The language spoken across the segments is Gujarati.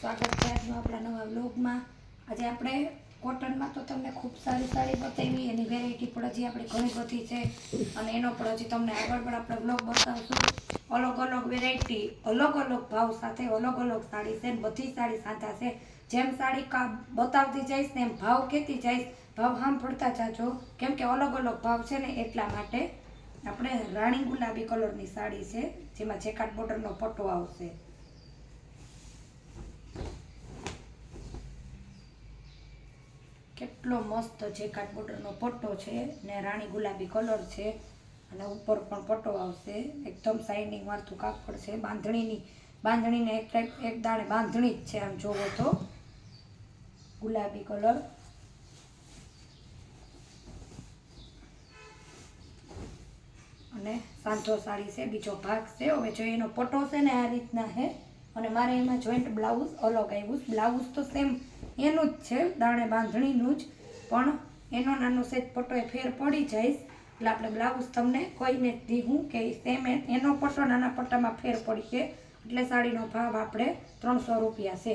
સ્વાગત છે આજનો આપણા નવા વ્લોગમાં. આજે આપણે કોટનમાં તો તમને ખૂબ સારી સાડી બતાવી, એની વેરાયટી પણ હજી આપણી ઘણી બધી છે. અને એનો પણ હજી તમને આગળ પણ આપણે વ્લોગ બતાવશું. અલગ અલગ વેરાયટી અલગ અલગ ભાવ સાથે અલગ અલગ સાડી છે બધી સાડી સાંધા છે. જેમ સાડી કા બતાવતી જઈશ ને એમ ભાવ કહેતી જઈશ, ભાવ સાંભળતા જાજો. કેમ કે અલગ અલગ ભાવ છે ને એટલા માટે આપણે રાણી ગુલાબી કલરની સાડી છે, જેમાં જેકાટ બોર્ડરનો પટ્ટો આવશે. કેટલો મસ્ત છે કાટબોર્ડરનો પટ્ટો છે ને રાણી ગુલાબી કલર છે અને ઉપર પણ પટ્ટો આવશે. એકદમ શાઇનિંગ વાળતું કાપડ છે. બાંધણીની, બાંધણીને એક ટાઈપ એક દાણે બાંધણી જ છે આમ જોવો તો. ગુલાબી કલર. અને સાંધો સાડી છે, બીજો ભાગ છે. હવે જો એનો પટ્ટો છે ને આ રીતના છે અને મારે એમાં જોઈન્ટ બ્લાઉઝ અલગ આવ્યું બ્લાઉઝ તો સેમ એનું જ છે, દાણે બાંધણીનું જ. પણ એનો નાનો સેજ પટ્ટો એ ફેર પડી જાય એટલે આપણે બ્લાઉઝ તમને કોઈને જ દીધું કે સેમ એનો પટ્ટો નાના પટ્ટામાં ફેર પડી છે. એટલે સાડીનો ભાવ આપણે ત્રણસો રૂપિયા છે.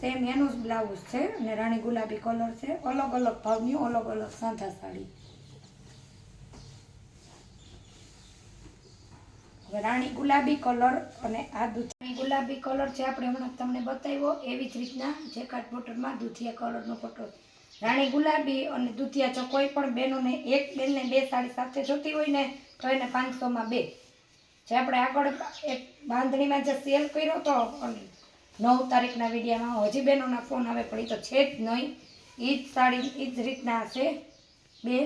સેમ એનું જ બ્લાઉઝ છે અને રાણી ગુલાબી કલર છે. અલગ અલગ ભાવની અલગ અલગ સાંધા સાડી. રાણી ગુલાબી કલર અને આ દૂધિયા. ગુલાબી કલર છે આપણે હમણાં તમને બતાવ્યો, એવી જ રીતના જે કાટ બોટરમાં દૂધિયા કલરનો ફોટો રાણી ગુલાબી અને દૂધિયા જો કોઈ પણ બહેનોને એક બેનને બે સાડી સાથે જોતી હોય ને, તો એને પાંચસોમાં બે. જે આપણે આગળ એક બાંધણીમાં જે સેલ કર્યો હતો નવ તારીખના વિડીયામાં હજી બહેનોના ફોન આવે, પણ એ તો છે જ નહીં. એ જ સાડી એ જ રીતના હશે. બે.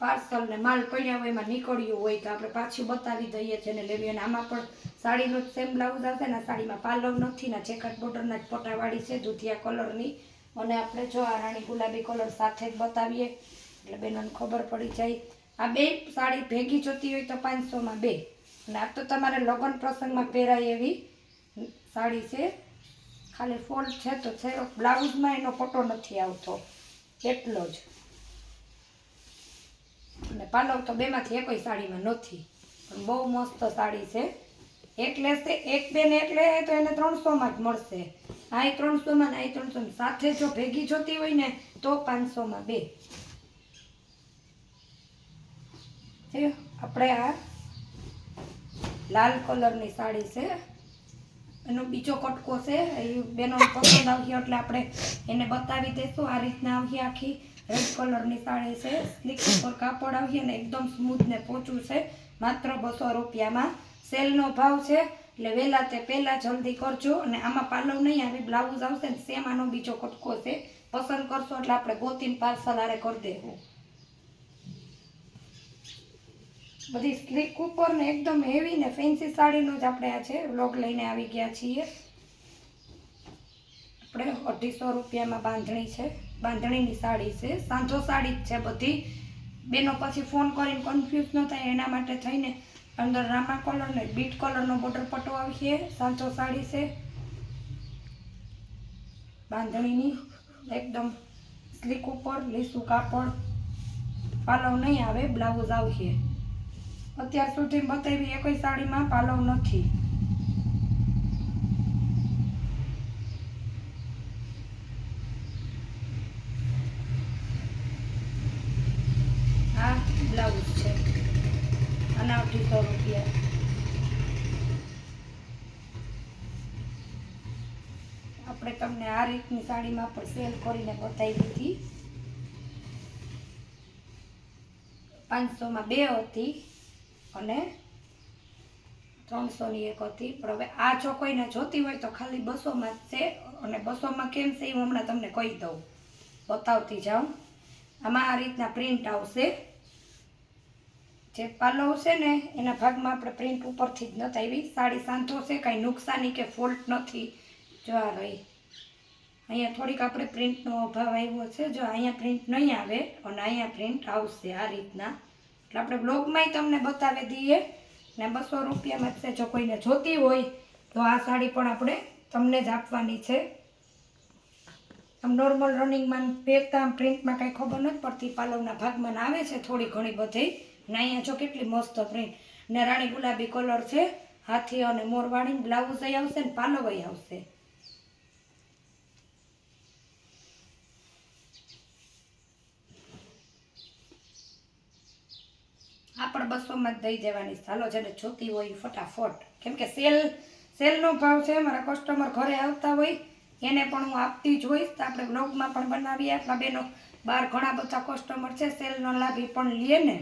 પાર્સલ ને માલ પડ્યા હોય, એમાં નીકળ્યું હોય તો આપણે પાછું બતાવી દઈએ છીએ ને લેવી. અને આમાં પણ સાડીનો જ સેમ બ્લાઉઝ આવશે ને સાડીમાં પાલવ નથી ને ચેકટ બોર્ડરના જ પોટાવાળી છે દૂધિયા કલરની અને આપણે જો આ રાણી ગુલાબી કલર સાથે જ બતાવીએ. એટલે બેનોને ખબર પડી જાય. આ બે સાડી ભેગી જોતી હોય તો પાંચસોમાં બે. અને આ તો તમારે લગ્ન પ્રસંગમાં પહેરાય એવી સાડી છે. ખાલી ફોલ્ટ છે તો છે. બ્લાઉઝમાં એનો પટ્ટો નથી આવતો. એટલો જ. અને પાલવ તો બેમાંથી એકોય સાડીમાં નથી. પણ બહુ મસ્ત સાડી છે. એક લેશે એક બેન એક લે તો એને ત્રણસોમાં જ મળશે. આ ત્રણસોમાં ને આ ત્રણસોમાં સાથે જો ભેગી જોતી હોય ને તો પાંચસોમાં બે. આપણે આ લાલ કલરની સાડી છે, એનો બીજો કટકો છે, એ બેનો પસંદ આવ્યો એટલે આપણે એને બતાવી દઈશું આ રીતના આવી આખી રેડ કલરની સાડી છે. સ્લીક ઉપર કાપડ આવી અને એકદમ સ્મૂથ ને પોચું છે. માત્ર બસો રૂપિયામાં. સેલનો ભાવ છે. એટલે વહેલા તે પહેલાં જલ્દી કરજો. અને આમાં પાલવ નહીં આવે બ્લાઉઝ આવશે ને સેમ બીજો કટકો છે. પસંદ કરશો એટલે આપણે ગોતીને પાર્સલ આરે કરી દેવું. બધી સ્લીક ઉપર ને એકદમ હેવી ને ફેન્સી સાડીનો જ આપણે આ છે વ્લોગ લઈને આવી ગયા છીએ. આપણે અઢીસો રૂપિયામાં બાંધણી છે. બાંધણીની સાડી છે. સાંજો સાડી જ છે બધી. બેનો પછી ફોન કરીને કન્ફ્યુઝ ન થાય એના માટે થઈને અંદર રામા કલર ને બીટ કલરનો બોર્ડર પટ્ટો આવશે સાંજો સાડી છે. બાંધણીની એકદમ સ્લીક ઉપર, લીસું કાપડ. પાલવ નહીં આવે બ્લાઉઝ આવશે અત્યાર સુધી બતાવી એ કોઈ સાડીમાં પાલવ નથી આ બ્લાઉઝ છે આના અઢીસો રૂપિયા. આપણે તમને આ રીતની સાડીમાં પણ સેલ કરીને બતાવી દીધી પાંચસોમાં બે હતી અને ત્રણસોની એક હતી. પણ હવે આ જો કોઈને જોતી હોય તો ખાલી બસોમાં જ છે અને બસોમાં કેમ છે હું હમણાં તમને કહી દઉં. બતાવતી જાઉં. આમાં આ રીતના પ્રિન્ટ આવશે. જે પાલવ છે ને, એના ભાગમાં આપણે પ્રિન્ટ ઉપરથી જ નથી આવી. સાડી સાંધો છે, કાંઈ નુકસાની કે ફોલ્ટ નથી. જો આ રહી. અહીંયા થોડીક આપણે પ્રિન્ટનો અભાવ આવ્યો છે. જો અહીંયા પ્રિન્ટ નહીં આવે, અને અહીંયા પ્રિન્ટ આવશે આ રીતના. એટલે આપણે બ્લોગમાંય તમને બતાવી દઈએ. ને બસો રૂપિયામાં જ છે. જો કોઈને જોતી હોય, તો આ સાડી પણ આપણે તમને જ આપવાની છે. આમ નોર્મલ રનિંગમાં પહેરતા પ્રિન્ટમાં કાંઈ ખબર નથી પડતી. પાલવના ભાગમાં આવે છે થોડી ઘણી બધી. ને અહીંયા જો કેટલી મસ્ત પ્રિન્ટ ને રાણી ગુલાબી કલર છે, હાથી અને મોરવાણી, બ્લાઉઝ આવશે ને પાલવઈ આવશે. આ પણ બસોમાં જ દઈ દેવાની ચાલો જેને જોતી હોય ફટાફટ. કેમ કે સેલ, સેલનો ભાવ છે મારા કસ્ટમર ઘરે આવતા હોય, એને પણ હું આપતી જ હોઈશ. તો આપણે બ્લોગમાં પણ બનાવીએ. આપણા બેનો બહાર ઘણા બધા કસ્ટમર છે, સેલનો લાભ પણ લઈએ ને.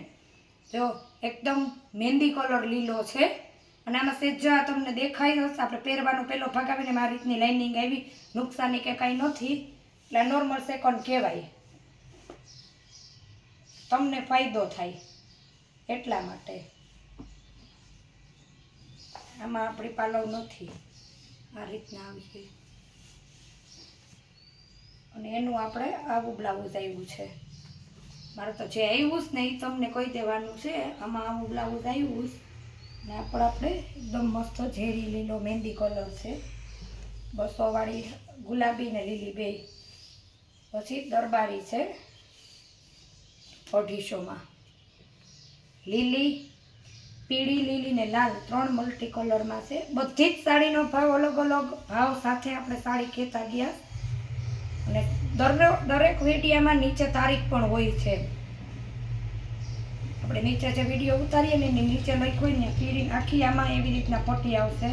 જો, એકદમ મહેંદી કલર લીલો છે. અને આમાં સેજા તમને દેખાય હશે, આપણે પહેરવાનો પહેલો ભાગ આવીને મારી રીતની લાઇનિંગ આવી. નુકસાની કે કાંઈ નથી. એટલે નોર્મલ સેકન્ડ કહેવાય. તમને ફાયદો થાય એટલા માટે. આમાં આપણી પાલવ નથી. આ રીતના આવી અને એનું આપણે આવું બ્લાઉઝ આવ્યું છે. મારે તો જે આવ્યું છે ને એ તમને કહી દેવાનું છે, આમાં આવું બ્લાઉઝ આવ્યું ને આપણે આપણે એકદમ મસ્ત ઝેરી લીલો મહેંદી કલર છે. બસો વાળી ગુલાબી ને લીલી બે. પછી દરબારી છે, અઢીસોમાં. લીલી, પીળી લીલી ને લાલ, ત્રણ મલ્ટી કલરમાં છે. બધી જ સાડીનો ભાવ અલગ અલગ. ભાવ સાથે આપણે સાડી કહેતા ગયા. અને દરેક દરેક નીચે તારીખ પણ હોય છે. આપણે નીચે જે વીડિયો ઉતારીએ ને એની નીચે લખ્યું ને પીળી આખી આમાં એવી રીતના પટ્ટી આવશે.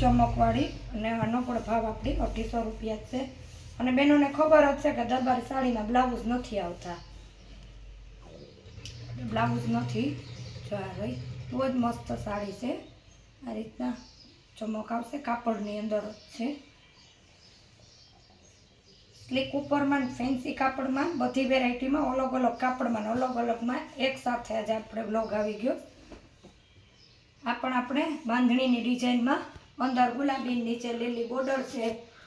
ચમકવાળી અને આનો પણ ભાવ આપણી અઢીસો રૂપિયા છે. અને બહેનોને ખબર જ છે કે દરબાર સાડીના બ્લાઉઝ નથી આવતા. બ્લાઉઝ નથી. જો આ રહી બહુ જ મસ્ત સાડી છે. આ રીતના ચમક આવશે, કાપડની અંદર છે. સ્લીક ઉપરમાં ફેન્સી કાપડમાં, બધી વેરાયટીમાં અલગ અલગ કાપડમાં અલગ અલગમાં એક સાથે આજે આપણે બ્લોગ આવી ગયો. આ પણ આપણે બાંધણીની ડિઝાઇનમાં અંદર ગુલાબી નીચે લીલી બોર્ડર છે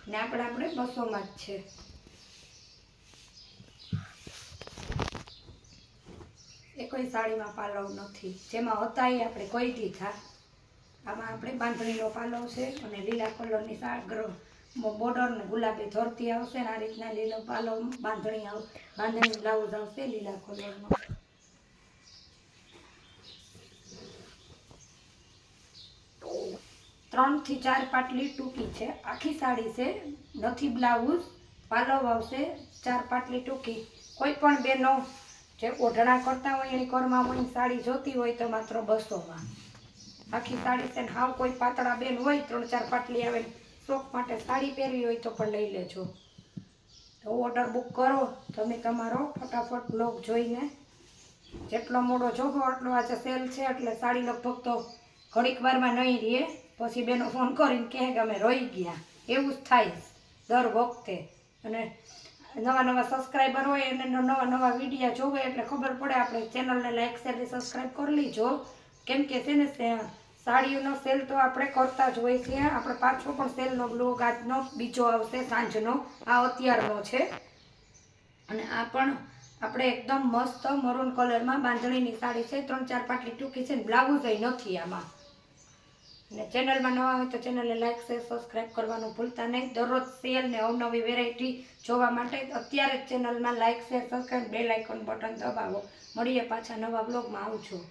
ને આપણે આપણે બસોમાં જ છે. એ કોઈ સાડીમાં પાલવ નથી. જેમાં હતા એ આપણે કોઈ દીધા. આમાં આપણે બાંધણીનો પાલવ છે અને લીલા કલરની સાગર બોર્ડર ને ગુલાબી ધરતી આવશે ને આ રીતના લીલો પાલો બાંધણી આવ બાંધણી બ્લાઉઝ આવશે લીલા કલરનો ત્રણથી ચાર પાટલી ટૂંકી છે. આખી સાડી છે. નથી બ્લાઉઝ. પાલવ આવશે ચાર પાટલી ટૂંકી. કોઈ પણ બેનો જે ઓઢણા કરતા હોય, એની કરમાં હોય, સાડી જોતી હોય તો માત્ર બસોમાં. આખી સાડી છે ને હાવ કોઈ પાતળા બેન હોય, ત્રણ ચાર પાટલી આવે શોખ માટે સાડી પહેરવી હોય તો પણ લઈ લેજો. તો ઓર્ડર બુક કરો, તમે તમારો ફટાફટ બ્લોગ જોઈને જેટલો મોડો જોવો એટલો આજે સેલ છે, એટલે સાડી લગભગ તો ઘડીક વારમાં નહીં રહે. પછી બેનો ફોન કરીને કહે કે અમે રહી ગયા. એવું જ થાય દર વખતે. અને નવા નવા સબસ્ક્રાઈબર હોય અને નવા નવા વિડીયા જોવે, એટલે ખબર પડે આપણે ચેનલને લાઈક શેર સબસ્ક્રાઈબ કરી લીજો. કેમ કે છે ને સાડીઓનો સેલ તો આપણે કરતા જ હોય છે આપણે પાછો પણ સેલનો બ્લોગ આજનો, બીજો આવશે, સાંજનો. આ અત્યારનો છે. અને આ પણ આપણે એકદમ મસ્ત મરૂન કલરમાં બાંધણીની સાડી છે. ત્રણ, ચાર પાટલી ટૂંકી છે ને બ્લાઉઝ નથી આમાં. અને ચેનલમાં નવા હોય તો ચેનલને લાઈક શેર સબસ્ક્રાઈબ કરવાનું ભૂલતા નહીં. દરરોજ સેલ ને અવનવી વેરાયટી જોવા માટે અત્યારે જ ચેનલમાં લાઈક શેર સબસ્ક્રાઈબ બે લાઇકોન બટન દબાવો. મળીએ પાછા નવા બ્લોગમાં આવજો.